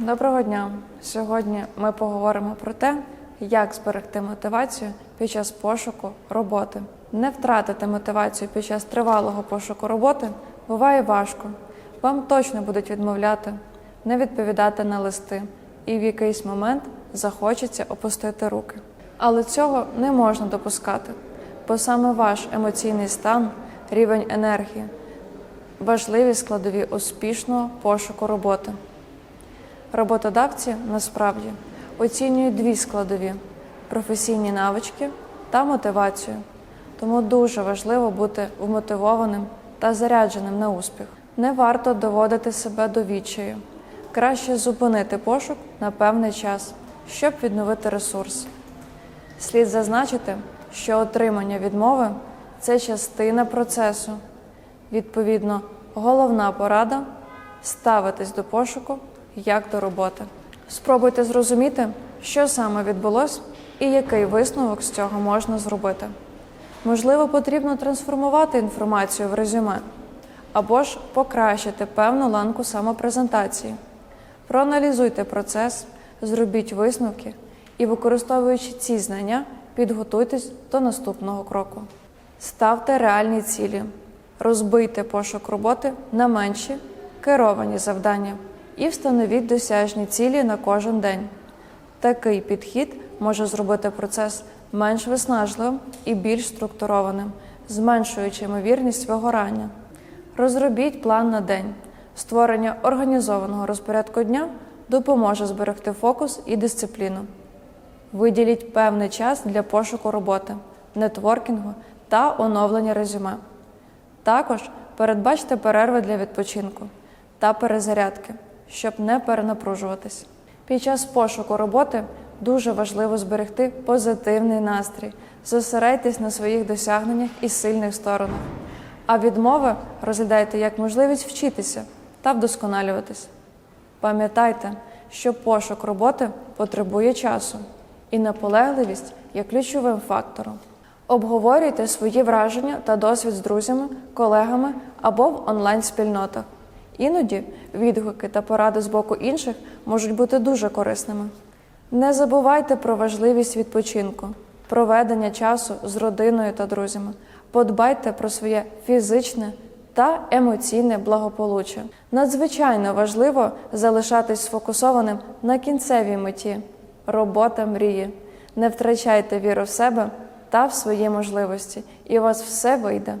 Доброго дня! Сьогодні ми поговоримо про те, як зберегти мотивацію під час пошуку роботи. Не втратити мотивацію під час тривалого пошуку роботи буває важко. Вам точно будуть відмовляти, не відповідати на листи, і в якийсь момент захочеться опустити руки. Але цього не можна допускати, бо саме ваш емоційний стан, рівень енергії важливі складові успішного пошуку роботи. Роботодавці насправді оцінюють дві складові професійні навички та мотивацію. Тому дуже важливо бути вмотивованим та зарядженим на успіх. Не варто доводити себе до відчаю. Краще зупинити пошук на певний час, щоб відновити ресурс. Слід зазначити, що отримання відмови це частина процесу. Відповідно, головна порада ставитись до пошуку як до роботи. Спробуйте зрозуміти, що саме відбулось і який висновок з цього можна зробити. Можливо, потрібно трансформувати інформацію в резюме або ж покращити певну ланку самопрезентації. Проаналізуйте процес, зробіть висновки і, використовуючи ці знання, підготуйтесь до наступного кроку. Ставте реальні цілі, розбийте пошук роботи на менші керовані завдання і встановіть досяжні цілі на кожен день. Такий підхід може зробити процес менш виснажливим і більш структурованим, зменшуючи ймовірність вигорання. Розробіть план на день. Створення організованого розпорядку дня допоможе зберегти фокус і дисципліну. Виділіть певний час для пошуку роботи, нетворкінгу та оновлення резюме. Також передбачте перерви для відпочинку та перезарядки, щоб не перенапружуватись. Під час пошуку роботи дуже важливо зберегти позитивний настрій, зосередьтесь на своїх досягненнях і сильних сторонах, а відмови розглядайте як можливість вчитися та вдосконалюватись. Пам'ятайте, що пошук роботи потребує часу, і наполегливість є ключовим фактором. Обговорюйте свої враження та досвід з друзями, колегами або в онлайн-спільнотах. Іноді відгуки та поради з боку інших можуть бути дуже корисними. Не забувайте про важливість відпочинку, проведення часу з родиною та друзями. Подбайте про своє фізичне та емоційне благополуччя. Надзвичайно важливо залишатись сфокусованим на кінцевій меті робота мрії. Не втрачайте віру в себе та в свої можливості, і у вас все вийде.